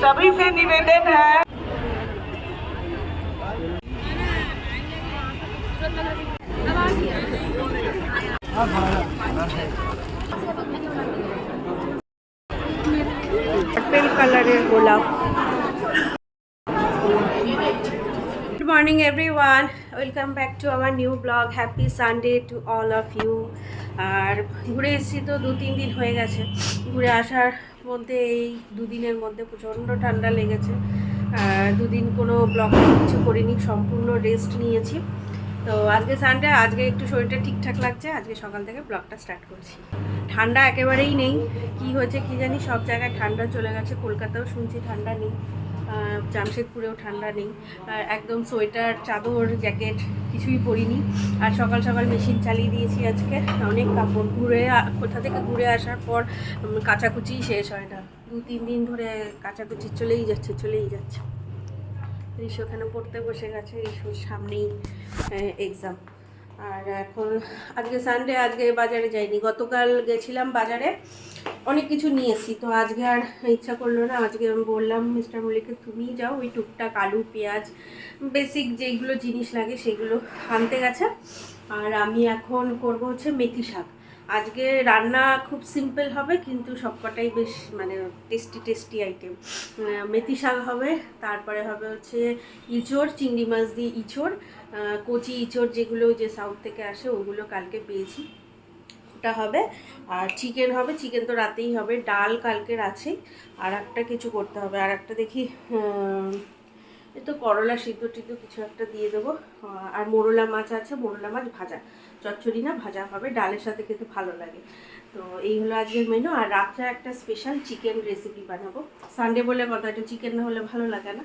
सभी से निवेदन है পার্পেল কালারের গোলাপ good morning everyone welcome back to our new blog happy Sunday to all of you আর ঘুরে এসেছি তো দু তিন দিন হয়ে গেছে ঘুরে আসার মধ্যে এই দুদিনের মধ্যে প্রচণ্ড ঠান্ডা লেগেছে। দুদিন কোনো ব্লগ কিছু করিনি, সম্পূর্ণ রেস্ট নিয়েছি। তো আজকে সানডে আজকে একটু শরীরটা ঠিকঠাক লাগছে, আজকে সকাল থেকে ব্লকটা স্টার্ট করছি। ঠান্ডা একেবারেই নেই, কি হয়েছে কি জানি, সব জায়গায় ঠান্ডা চলে গেছে, কলকাতাও শুনছি ঠান্ডা নেই। জামশেদপুরেও ঠান্ডা নেই। আর একদম সোয়েটার, চাদর, জ্যাকেট কিছুই পরিনি। আর সকাল সকাল মেশিন চালিয়ে দিয়েছি আজকে। অনেক কাপড়। ঘুরে কোথা থেকে ঘুরে আসার পর কাচাকুচি শেষ হয় না। দু, তিন দিন ধরে কাচাকুচি চলেই যাচ্ছে চলেই যাচ্ছে। ঋষু ওখানে পড়তে বসে গেছে। ঋষুর সামনেই এক্সাম আর এখন আজকে সানডে আজকে বাজারে যাইনি। গতকাল গেছিলাম বাজারে, অনেক কিছু নিয়েছি তো আজকে আর ইচ্ছা করল না, আজকে আমি বললাম মিস্টার মল্লিককে তুমি যাও, ওই টুকটাক আলু, পেঁয়াজ বেসিক যেগুলো জিনিস লাগে সেগুলো আনতে গেছে। আর আমি এখন করব হচ্ছে মেথি শাক। আজকে রান্না খুব সিম্পল হবে, কিন্তু সবকটাই বেশ মানে টেস্টি টেস্টি আইটেম মেথি শাক হবে, তারপরে হবে হচ্ছে ইঁচড়, চিংড়ি মাছ দিয়ে ইঁচড় কচি ইঁচড় যেগুলো যে সাউথ থেকে আসে, ওগুলো কালকে পেয়েছি। ওটা হবে, আর চিকেন হবে চিকেন তো রাতেই হবে, ডাল কালকের আছেই, আর একটা কিছু করতে হবে। আর একটা দেখি এ তো করলা সিদ্ধ টিদ্ধ কিছু একটা দিয়ে দেবো। আর মোরলা মাছ আছে, মোরলা মাছ ভাজা। চচ্চড়ি না, ভাজা হবে, ডালের সাথে খেতে ভালো লাগে। তো এই হলো আজকের মেনু আর রাত্রে একটা স্পেশাল চিকেন রেসিপি বানাবো। সানডে বলে কথা, একটু চিকেন না হলে ভালো লাগে না।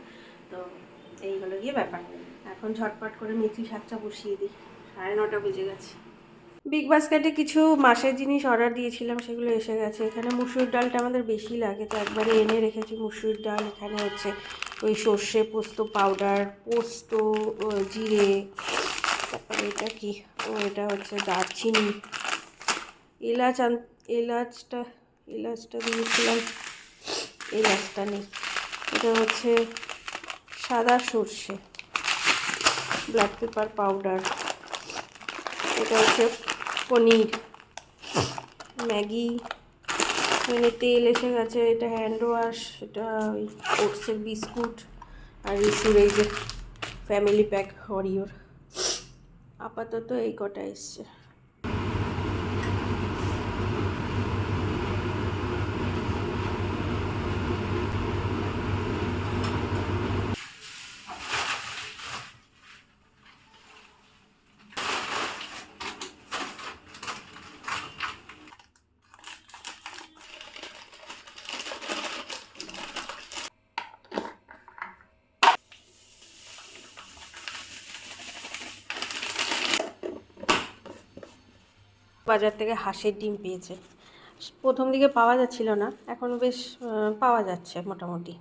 তো এই হলো গিয়ে ব্যাপার। এখন ঝটপট করে মেথি শাকটা বসিয়ে দিই। সাড়ে নটা বেজে গেছে। বিগ বাস্কেটে কিছু মাসের জিনিস অর্ডার দিয়েছিলাম, সেগুলো এসে গেছে। এখানে মুসুর ডালটা আমাদের বেশি লাগে, তো একবারে এনে রেখেছি মুসুর ডাল। এখানে হচ্ছে ওই সর্ষে পোস্ত পাউডার পোস্ত জিরে তারপরে এটা কি? ও, এটা হচ্ছে দারচিনি। এলাচ আন, এলাচটা এলাচটা দিয়েছিলাম। এলাচটা নেই। এটা হচ্ছে সাদা সর্ষে। Black pepper powder. এটা হচ্ছে পনির। ম্যাগি। মানে তেল এসে গেছে। এটা হ্যান্ড ওয়াশ, এটা ওই ওটসের বিস্কুট আর ইস্যুর এই যে ফ্যামিলি প্যাক হরিওর আপাতত এই কটা এসছে। বাজার থেকে হাঁসের ডিম পেয়েছে। প্রথম দিকে পাওয়া যাচ্ছিল না, এখন বেশ পাওয়া যাচ্ছে মোটামুটি।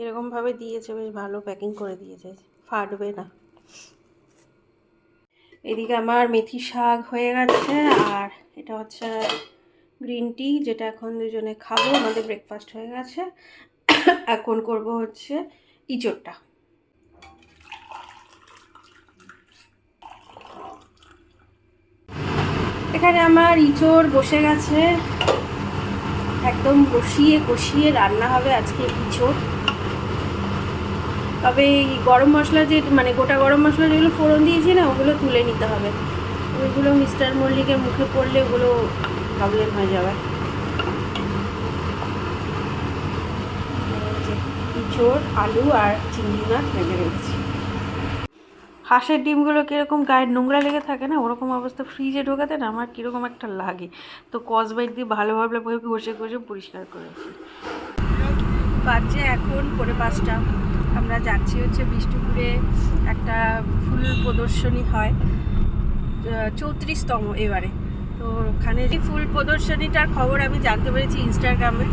এরকমভাবে দিয়েছে, বেশ ভালো প্যাকিং করে দিয়েছে, ফাটবে না। এদিকে আমার মেথি শাক হয়ে গেছে, আর এটা হচ্ছে গ্রিন টি যেটা এখন দুজনে খাব, আমাদের ব্রেকফাস্ট হয়ে গেছে। এখন করব হচ্ছে ইঁচড়টা। এখানে আমার ইঁচড় বসে গেছে। একদম কষিয়ে কষিয়ে রান্না হবে আজকে ইঁচড়। তবে এই গরম মশলা যে মানে গোটা গরম মশলা যেগুলো ফোড়ন দিয়েছি না, ওগুলো তুলে নিতে হবে। ওইগুলো মিস্টার মল্লিকের মুখে পড়লে ওগুলো প্রবলেম হয়ে যাবে। ইঁচড়, আলু আর চিংড়ি মাছ ভেজে রেখেছি। হাঁসের ডিমগুলো কীরকম গায়ে নোংরা লেগে থাকে না, ওরকম অবস্থা ফ্রিজে ঢোকাতে না আমার কীরকম একটা লাগে। তো কসবাইট দিয়ে ভালোভাবে ঘষে ঘষে পরিষ্কার করেছি বাজছে এখন পরে পাঁচটা। আমরা যাচ্ছি হচ্ছে বিষ্ণুপুরে, একটা ফুল প্রদর্শনী হয় চৌত্রিশতম এবারে। তো ওখানে যে ফুল প্রদর্শনীটার খবর আমি জানতে পেরেছি ইনস্টাগ্রামে।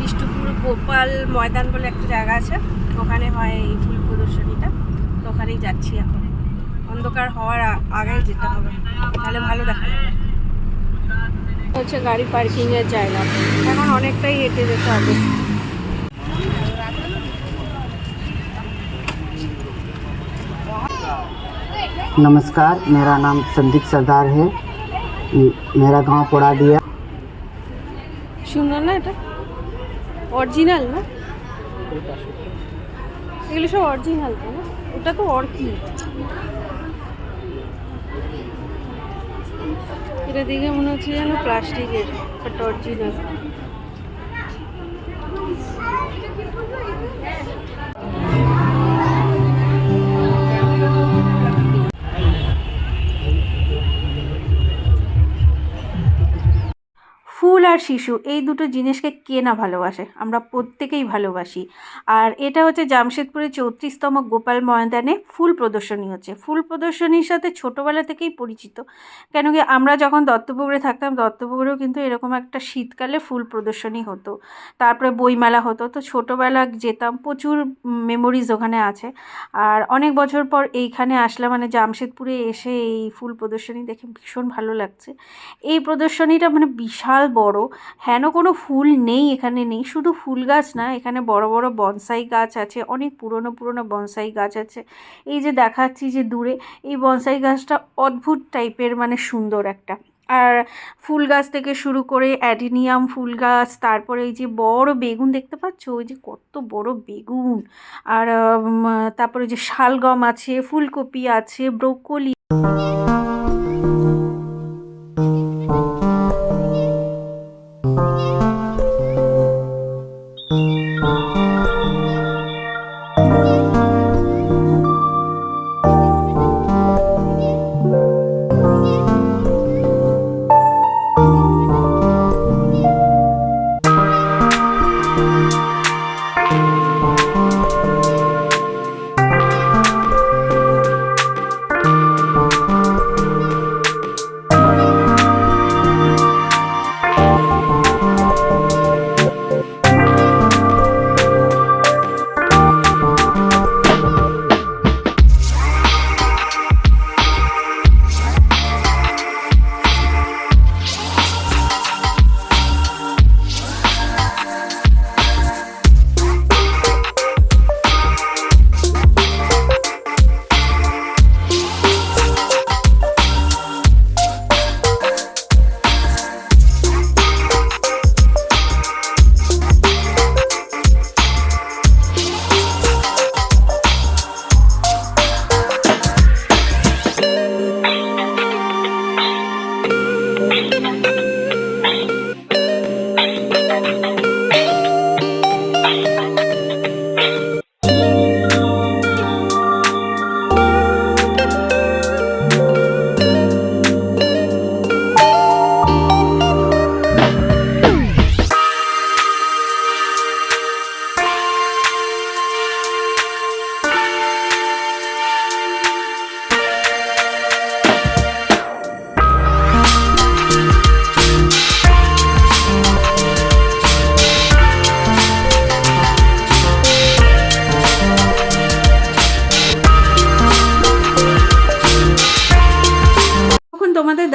বিষ্ণুপুর গোপাল ময়দান বলে একটা জায়গা আছে, ওখানে হয় এই ফুল প্রদর্শনীটা। তো ওখানেই যাচ্ছি এখন অন্ধকার হওয়ার আ- আগেই যেতে হবে তাহলে ভালো দেখা যাবে হচ্ছে গাড়ি পার্কিংয়ের জায়গা এখন অনেকটাই হেঁটে যেতে হবে नमस्कार मेरा नाम संदीप सरदार है म- मेरा गांव पोड़ाडिया সুন্দর না এটা অরিজিনাল না এগুলো সব অরিজিনাল তো ওটা তো অর্কিড এটা দেখে মনে হচ্ছে যেন প্লাস্টিকের বাট অরিজিনাল ফুল আর শিশু, এই দুটো জিনিসকে কে না ভালোবাসে? আমরা প্রত্যেকেই ভালোবাসি। আর এটা হচ্ছে জামশেদপুরের চৌত্রিশতম গোপাল ময়দানে ফুল প্রদর্শনী হচ্ছে। ফুল প্রদর্শনীর সাথে ছোটোবেলা থেকেই পরিচিত। কেন কি আমরা যখন দত্তপুকুরে থাকতাম, দত্তপুকুরেও কিন্তু এরকম একটা শীতকালে ফুল প্রদর্শনী হতো। তারপরে বইমেলা হতো। তো ছোটোবেলা যেতাম, প্রচুর মেমোরিজ ওখানে আছে। আর অনেক বছর পর এইখানে আসলাম মানে জামশেদপুরে এসে এই ফুল প্রদর্শনী দেখে ভীষণ ভালো লাগছে। এই প্রদর্শনীটা মানে বিশাল বড়। হেন কোনো ফুল নেই এখানে নেই, শুধু ফুল গাছ না, এখানে বড় বড় বনসাই গাছ আছে, অনেক পুরনো পুরনো বনসাই গাছ আছে। এই যে দেখাচ্ছি যে দূরে, এই বনসাই গাছটা অদ্ভুত টাইপের মানে সুন্দর একটা। আর ফুল গাছ থেকে শুরু করে অ্যাডিনিয়াম ফুল গাছ, তারপরে এই যে বড় বেগুন, দেখতে পাচ্ছ? ওই যে কত বড় বেগুন। আর তারপরে যে শালগম আছে, ফুলকপি আছে, ব্রোকলি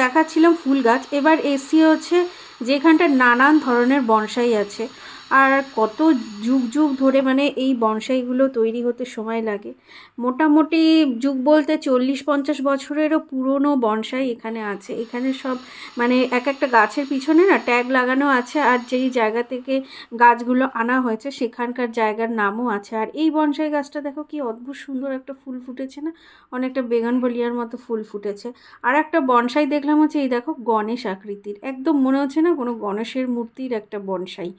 দেখাচ্ছিলাম ফুল গাছ। এবার এসি হচ্ছে যেখানটা নানান ধরনের বনসাই আছে। আর কত যুগ যুগ ধরে মানে এই বনসাইগুলো তৈরি হতে সময় লাগে। মোটামুটি যুগ বলতে চল্লিশ পঞ্চাশ বছরেরও পুরনো বনসাই এখানে আছে। এখানে সব মানে এক একটা গাছের পিছনে না ট্যাগ লাগানো আছে আর যেই জায়গা থেকে গাছগুলো আনা হয়েছে সেখানকার জায়গার নামও আছে। আর এই বনসাই গাছটা দেখো কি অদ্ভুত সুন্দর একটা ফুল ফুটেছে না? অনেকটা বেগান বলিয়ার মতো ফুল ফুটেছে। আর একটা বনসাই দেখলাম হচ্ছে এই দেখো গণেশ আকৃতির। একদম মনে হচ্ছে না কোনো গণেশের মূর্তির একটা বনসাই।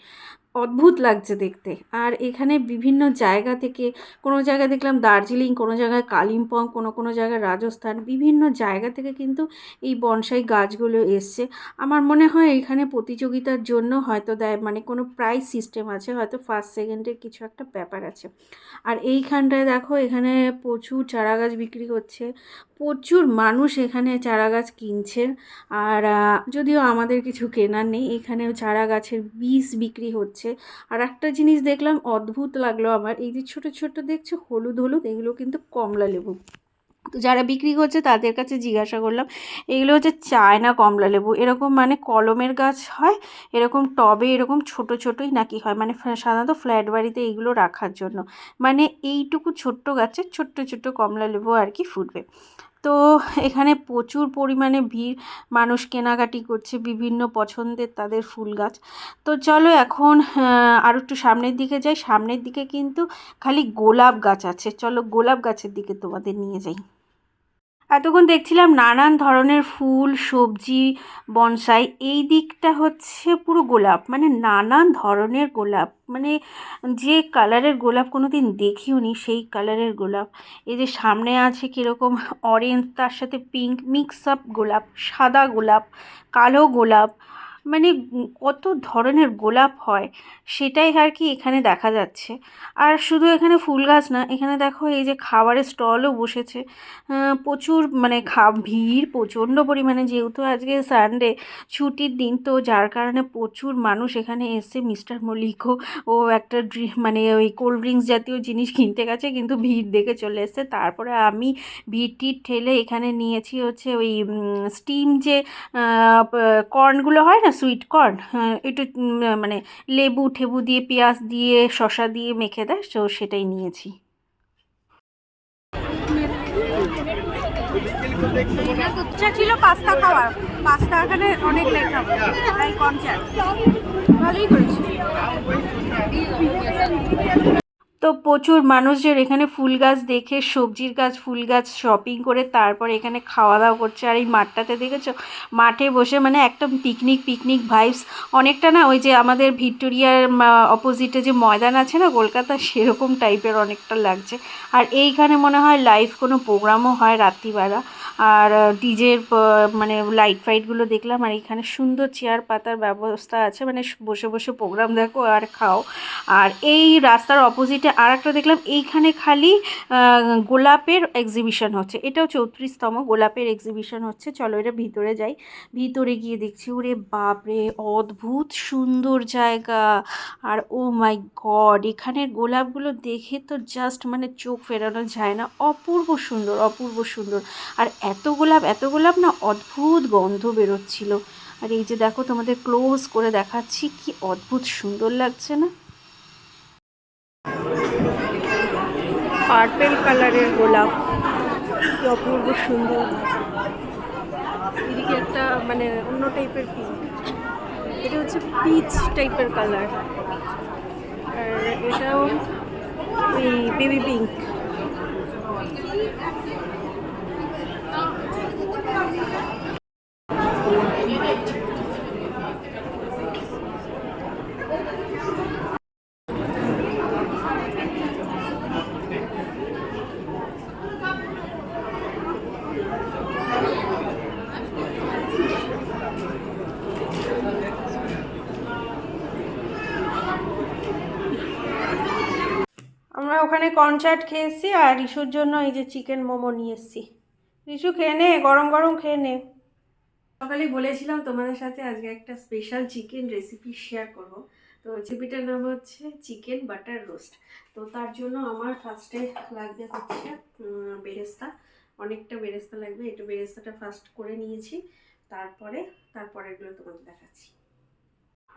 অদ্ভুত লাগছে দেখতে। আর এখানে বিভিন্ন জায়গা থেকে কোনো জায়গায় দেখলাম দার্জিলিং, কোনো জায়গায় কালিম্পং, কোনো কোনো জায়গায় রাজস্থান, বিভিন্ন জায়গা থেকে কিন্তু এই বনসাই গাছগুলো এসছে। আমার মনে হয় এখানে প্রতিযোগিতার জন্য হয়তো দেয় মানে কোনো প্রাইজ সিস্টেম আছে, হয়তো ফার্স্ট সেকেন্ডের কিছু একটা ব্যাপার আছে। আর এইখানটায় দেখো, এখানে প্রচুর চারা গাছ বিক্রি হচ্ছে। প্রচুর মানুষ এখানে চারা গাছ কিনছে। আর যদিও আমাদের কিছু কেনার নেই, এখানেও চারা গাছের বীজ বিক্রি হচ্ছে। আর একটা জিনিস দেখলাম, অদ্ভুত লাগল আমার। এই যে ছোট ছোট দেখছ, হলুদ হলুদ, এগুলো কিন্তু কমলা লেবু। তো যারা বিক্রি করছে, তাদের কাছে জিজ্ঞাসা করলাম, এগুলো হচ্ছে চায়না কমলা লেবু? এরকম মানে কলমের গাছ হয়, এরকম টবে এরকম ছোট, ছোটই নাকি হয়? মানে সাধারণত ফ্ল্যাট বাড়িতে এইগুলো রাখার জন্য। মানে এইটুকু ছোট্ট গাছে ছোট্ট ছোট্ট কমলা লেবু আর কি ফুটবে। তো এখানে প্রচুর পরিমাণে ভিড়। মানুষ কেনাকাটি করছে, বিভিন্ন পছন্দের তাদের ফুল গাছ। তো চলো এখন আর একটু সামনের দিকে যাই। সামনের দিকে কিন্তু খালি গোলাপ গাছ আছে। চলো গোলাপ গাছের দিকে তোমাদের নিয়ে যাই। এতক্ষণ দেখছিলাম নানান ধরনের ফুল, সবজি, বনসাই। এই দিকটা হচ্ছে পুরো গোলাপ মানে নানান ধরনের গোলাপ। মানে যে কালারের গোলাপ কোনো দিন দেখিওনি সেই কালারের গোলাপ। এই যে সামনে আছে কীরকম অরেঞ্জ তার সাথে পিঙ্ক মিক্স আপ গোলাপ, সাদা গোলাপ, কালো গোলাপ। মানে কত ধরনের গোলাপ হয় সেটাই আর কি এখানে দেখা যাচ্ছে। আর শুধু এখানে ফুল গাছ না, এখানে দেখো এই যে খাবারের স্টলও বসেছে। প্রচুর মানে খা, ভিড় প্রচণ্ড পরিমাণে যেহেতু আজকে সানডে ছুটির দিন, তো যার কারণে প্রচুর মানুষ এখানে এসে মিস্টার মল্লিকও ও একটা ড্রি মানে ওই কোল্ড ড্রিঙ্কস জাতীয় জিনিস কিনতে গেছে, কিন্তু ভিড় দেখে চলে এসেছে। তারপরে আমি ভিড় টিড় ঠেলে এখানে নিয়েছি হচ্ছে ওই স্টিম যে কর্নগুলো হয় না সুইট কর্ন একটু মানে লেবু ঠেবু দিয়ে, পেঁয়াজ দিয়ে, শসা দিয়ে মেখে দেয়, তো সেটাই নিয়েছি। ছিল পাস্তা খাওয়ার। পাস্তা এখানে অনেক লেট হবে ভালোই করেছি। তো প্রচুর মানুষজন এখানে ফুল গাছ দেখে, সবজির গাছ, ফুল গাছ শপিং করে তারপর এখানে খাওয়া দাওয়া করছে। আর এই মাঠটাতে দেখেছ? মাঠে বসে মানে একদম পিকনিক পিকনিক ভাইবস অনেকটা না ওই যে আমাদের ভিক্টোরিয়ার অপোজিটে যে ময়দান আছে না, কলকাতা, সেরকম টাইপের অনেকটা লাগছে। আর এইখানে মনে হয় লাইভ কোনো প্রোগ্রামও হয় রাত্রিবেলা। আর ডিজের মানে লাইট ফাইটগুলো দেখলাম। আর এখানে সুন্দর চেয়ার পাতার ব্যবস্থা আছে। মানে বসে বসে প্রোগ্রাম দেখো আর খাও। আর এই রাস্তার অপোজিটে আর একটা দেখলাম, এইখানে খালি গোলাপের এক্সিবিশন হচ্ছে। এটাও চৌত্রিশতম গোলাপের এক্সিবিশন হচ্ছে। চলো এটা ভিতরে যাই। ভিতরে গিয়ে দেখছি, ওরে বাপরে, অদ্ভুত সুন্দর জায়গা। আর ও মাই গড, এখানের গোলাপগুলো দেখে তো জাস্ট মানে চোখ ফেরানো যায় না। অপূর্ব সুন্দর অপূর্ব সুন্দর। আর এত গোলাপ এত গোলাপ না অদ্ভুত গন্ধ বেরোচ্ছিল। আর এই যে দেখো তোমাদের ক্লোজ করে দেখাচ্ছি, কি অদ্ভুত সুন্দর লাগছে না? পার্পেল কালারের গোলাপ। কি অপূর্ব সুন্দর। এদিকে একটা মানে অন্য টাইপের পিঙ্ক এটা হচ্ছে পিচ টাইপের কালার আর এটাও এই বেবি পিঙ্ক আমরা ওখানে কনসার্ট খেয়ে এসেছি আর রিশুর জন্য এই যে চিকেন মোমো নিয়ে এসেছি। রিশু, খেয়ে নে, গরম গরম খেয়ে নে। সকালেই বলেছিলাম তোমাদের সাথে আজকে একটা স্পেশাল চিকেন রেসিপি শেয়ার করব। তো রেসিপিটার নাম হচ্ছে চিকেন বাটার রোস্ট তো তার জন্য আমার ফার্স্টে লাগবে হচ্ছে বেরেস্তা। অনেকটা বেরেস্তা লাগবে। এটা বেরেস্তাটা ফার্স্ট করে নিয়েছি। তারপরে তারপরে এগুলো তোমাদের দেখাচ্ছি।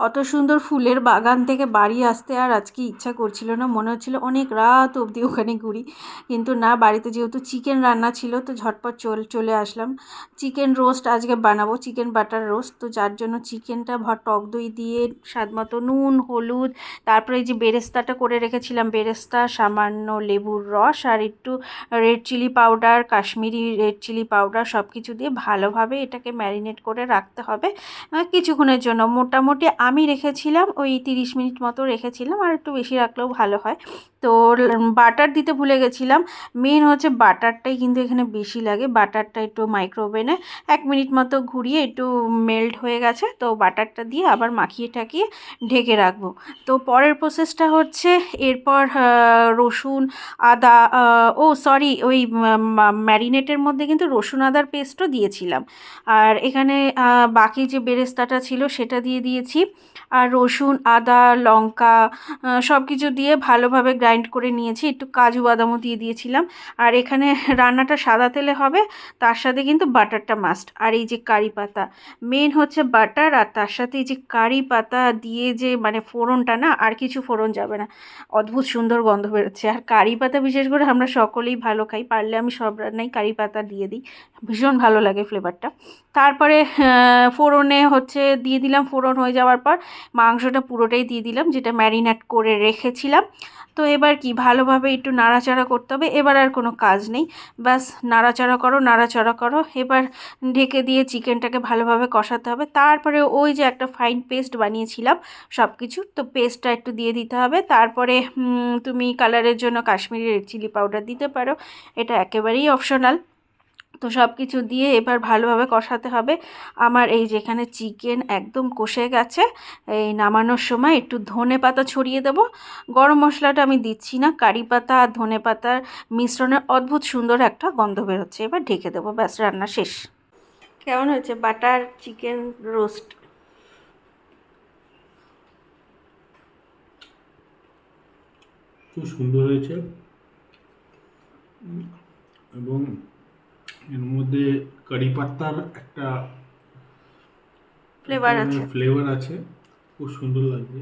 অত সুন্দর ফুলের বাগান থেকে বাড়ি আসতে আর আজকে ইচ্ছা করছিল না। মনে হচ্ছিল অনেক রাত অবধি ওখানে ঘুরি। কিন্তু না, বাড়িতে যেহেতু চিকেন রান্না ছিল, তো ঝটপট চল চলে আসলাম। চিকেন রোস্ট আজকে বানাবো, চিকেন বাটার রোস্ট। তো যার জন্য চিকেনটা ভর টক দই দিয়ে স্বাদ মতো নুন, হলুদ, তারপরে এই যে বেরেস্তাটা করে রেখেছিলাম। বেরেস্তা, সামান্য লেবুর রস আর একটু red chilli powder, Kashmiri red chilli powder সব কিছু দিয়ে ভালোভাবে এটাকে ম্যারিনেট করে রাখতে হবে কিছুক্ষণের জন্য। মোটামুটি আমি রেখেছিলাম, ওই তিরিশ মিনিট মতো রেখেছিলাম, আর একটু বেশি রাখলেও ভালো হয়। তো বাটার দিতে ভুলে গেছিলাম। মেন হচ্ছে বাটারটাই কিন্তু এখানে বেশি লাগে। বাটারটা একটু মাইক্রোওভেনে এক মিনিট মতো ঘুরিয়ে একটু মেল্ট হয়ে গেছে। তো বাটারটা দিয়ে আবার মাখিয়ে ঠাকিয়ে ঢেকে রাখব। তো পরের প্রসেসটা হচ্ছে এরপর রসুন, আদা ও সরি, ওই ম্যারিনেটের মধ্যে কিন্তু রসুন আদার পেস্টও দিয়েছিলাম। আর এখানে বাকি যে বেরেস্তাটা ছিল সেটা দিয়ে দিয়েছি। আর রসুন, আদা, লঙ্কা সব কিছু দিয়ে ভালোভাবে গ্রাইন্ড করে নিয়েছি। একটু কাজু বাদামও দিয়ে দিয়েছিলাম। আর এখানে রান্নাটা সাদা তেলে হবে, তার সাথে কিন্তু বাটারটা মাস্ট আর এই যে কারি পাতা মেন হচ্ছে বাটার আর তার সাথে এই যে কারি পাতা দিয়ে যে মানে ফোড়নটা না, আর কিছু ফোড়ন যাবে না। অদ্ভুত সুন্দর গন্ধ বেরোচ্ছে। আর কারি পাতা বিশেষ করে আমরা সকলেই ভালো খাই, পারলে আমি সব রান্নাই কারি পাতা দিয়ে দিই। ভীষণ ভালো লাগে ফ্লেভারটা তারপরে ফোড়নে হচ্ছে দিয়ে দিলাম, ফোড়ন হয়ে যাওয়ার পর মাংসটা পুরোটাই দিয়ে দিলাম, যেটা ম্যারিনেট করে রেখেছিলাম। তো এবার কি, ভালোভাবে একটু নাড়াচাড়া করতে হবে, এবার আর কোনো কাজ নেই। ব্যাস, নাড়াচাড়া করো নাড়াচাড়া করো, এবার ঢেকে দিয়ে চিকেনটাকে ভালোভাবে কষাতে হবে। তারপরে ওই যে একটা ফাইন পেস্ট বানিয়েছিলাম সব কিছু তো পেস্টটা একটু দিয়ে দিতে হবে। তারপরে তুমি কালারের জন্য কাশ্মীরি রেড চিলি পাউডার দিতে পারো, এটা একেবারেই অপশনাল তো সব কিছু দিয়ে এবার ভালোভাবে কষাতে হবে। আমার এই যেখানে চিকেন একদম কষে গেছে, এই নামানোর সময় একটু ধনে পাতা ছড়িয়ে দেবো। গরম মশলাটা আমি দিচ্ছি না, কারি পাতা আর ধনে পাতার মিশ্রণের অদ্ভুত সুন্দর একটা গন্ধ বেরোচ্ছে, এবার ঢেকে দেবো, ব্যাস, রান্না শেষ। কেমন হয়েছে বাটার চিকেন রোস্ট? খুব সুন্দর হয়েছে। এবং এর মধ্যে কারি পাত্তার একটা Flavor আছে। ফ্লেভার আছে। খুব সুন্দর লাগছে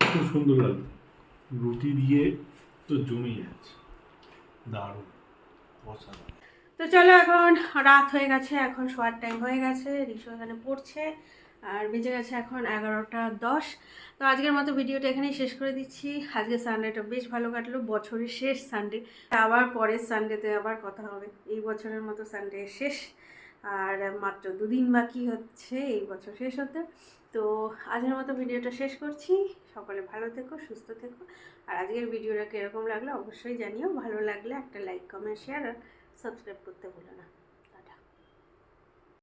খুব সুন্দর লাগছে রুটি দিয়ে তো জমে যাচ্ছে দারুণ। অসাধারণ। তো চলো এখন রাত হয়ে গেছে এখন শোয়ার টাইম হয়ে গেছে রিসু এখানে পড়ছে। আর বেজে গেছে এখন এগারোটা দশ। তো আজকের মতো ভিডিওটা এখানেই শেষ করে দিচ্ছি। আজকে সানডেটা বেশ ভালো কাটলো, বছরের শেষ সানডে। আবার পরের সানডেতে আবার কথা হবে। এই বছরের মতো সানডে শেষ। আর মাত্র দুদিন বাকি হচ্ছে, এই বছর শেষ হতে। তো আজকের মতো ভিডিওটা শেষ করছি। সকলে ভালো থেকো, সুস্থ থেকো। আর আজকের ভিডিওটা কীরকম লাগল অবশ্যই জানিও। ভালো লাগলে একটা লাইক কমেন্ট শেয়ার আর সাবস্ক্রাইব করতে ভুলো না।